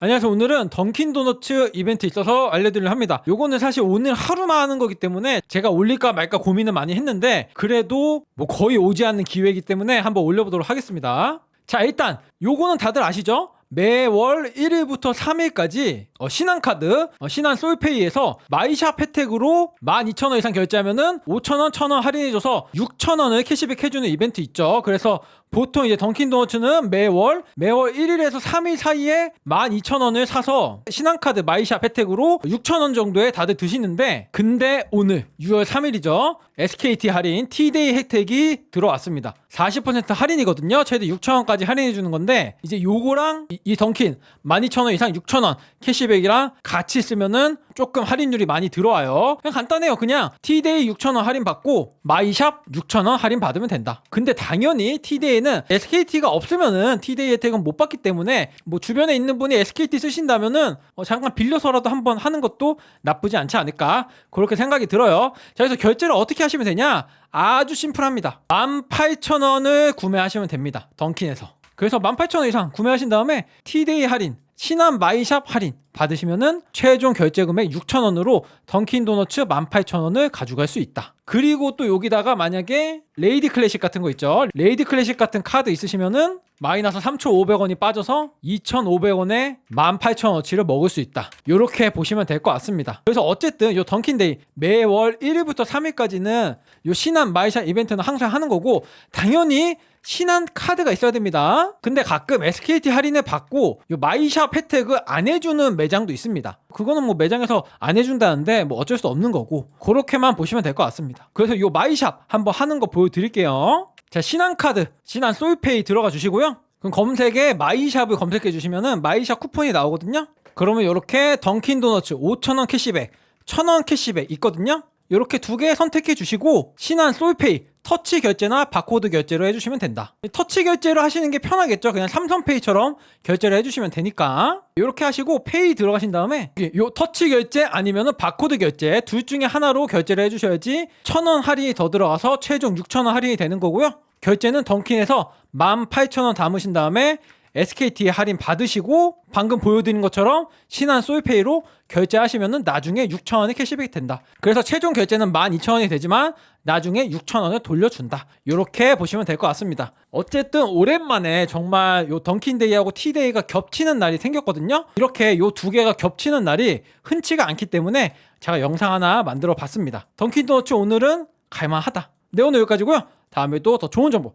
안녕하세요. 오늘은 던킨 도너츠 이벤트 있어서 알려드리려 합니다. 요거는 사실 오늘 하루만 하는 거기 때문에 제가 올릴까 말까 고민을 많이 했는데 그래도 뭐 거의 오지 않는 기회이기 때문에 한번 올려보도록 하겠습니다. 자, 일단 요거는 다들 아시죠? 매월 1일부터 3일까지 어, 신한카드, 어, 신한 솔페이에서 마이샵 혜택으로 12,000원 이상 결제하면은 5,000원, 1,000원 할인해줘서 6,000원을 캐시백 해주는 이벤트 있죠. 그래서 보통 이제 던킨도너츠는 매월 매월 1일에서 3일 사이에 12,000원을 사서 신한카드 마이샵 혜택으로 6,000원 정도에 다들 드시는데 근데 오늘 6월 3일이죠. SKT 할인 T데이 혜택이 들어왔습니다. 40% 할인이거든요. 최대 6,000원까지 할인해 주는 건데 이제 요거랑 이, 이 던킨 12,000원 이상 6,000원 캐시백이랑 같이 쓰면은 조금 할인율이 많이 들어와요. 그냥 간단해요. 그냥 T데이 6,000원 할인 받고 마이샵 6,000원 할인 받으면 된다. 근데 당연히 T데이는 SKT가 없으면은 T데이 혜택은 못 받기 때문에 뭐 주변에 있는 분이 SKT 쓰신다면은 어, 잠깐 빌려서라도 한번 하는 것도 나쁘지 않지 않을까 그렇게 생각이 들어요. 자 그래서 결제를 어떻게 하시면 되냐? 아주 심플합니다. 18,000원을 구매하시면 됩니다. 던킨에서. 그래서 18,000원 이상 구매하신 다음에 T데이 할인 신한 마이샵 할인 받으시면은 최종 결제 금액 6,000원으로 던킨 도너츠 18,000원을 가져갈 수 있다. 그리고 또 여기다가 만약에 레이디 클래식 같은 거 있죠. 레이디 클래식 같은 카드 있으시면은 마이너스 3,500원이 빠져서 2,500원에 18,000원어치를 먹을 수 있다. 이렇게 보시면 될 것 같습니다. 그래서 어쨌든 요 던킨데이 매월 1일부터 3일까지는 요 신한 마이샵 이벤트는 항상 하는 거고 당연히 신한 카드가 있어야 됩니다. 근데 가끔 SKT 할인을 받고 요 마이샵 혜택을 안 해주는 매 장도 있습니다. 그거는 뭐 매장에서 안 해준다는데 뭐 어쩔 수 없는 거고 그렇게만 보시면 될 것 같습니다. 그래서 요 마이샵 한번 하는 거 보여드릴게요. 자 신한 카드, 신한 솔페이 들어가 주시고요. 그럼 검색에 마이샵을 검색해 주시면은 마이샵 쿠폰이 나오거든요. 그러면 이렇게 던킨 도너츠 5,000원 캐시백, 1,000원 캐시백 있거든요. 이렇게 두 개 선택해 주시고 신한 솔페이 터치 결제나 바코드 결제로 해주시면 된다. 터치 결제로 하시는 게 편하겠죠. 그냥 삼성페이처럼 결제를 해주시면 되니까 이렇게 하시고 페이 들어가신 다음에 요 터치 결제 아니면은 바코드 결제 둘 중에 하나로 결제를 해주셔야지 천 원 할인이 더 들어가서 최종 6천 원 할인이 되는 거고요. 결제는 던킨에서 18,000원 담으신 다음에 SKT 할인 받으시고 방금 보여드린 것처럼 신한 솔페이로 결제하시면은 나중에 6,000원의 캐시백이 된다. 그래서 최종 결제는 12,000원이 되지만 나중에 6,000원을 돌려준다. 이렇게 보시면 될 것 같습니다. 어쨌든 오랜만에 정말 요 던킨데이하고 티데이가 겹치는 날이 생겼거든요. 이렇게 요 두 개가 겹치는 날이 흔치가 않기 때문에 제가 영상 하나 만들어 봤습니다. 던킨도너츠 오늘은 갈만하다. 네 오늘 여기까지고요. 다음에 또 더 좋은 정보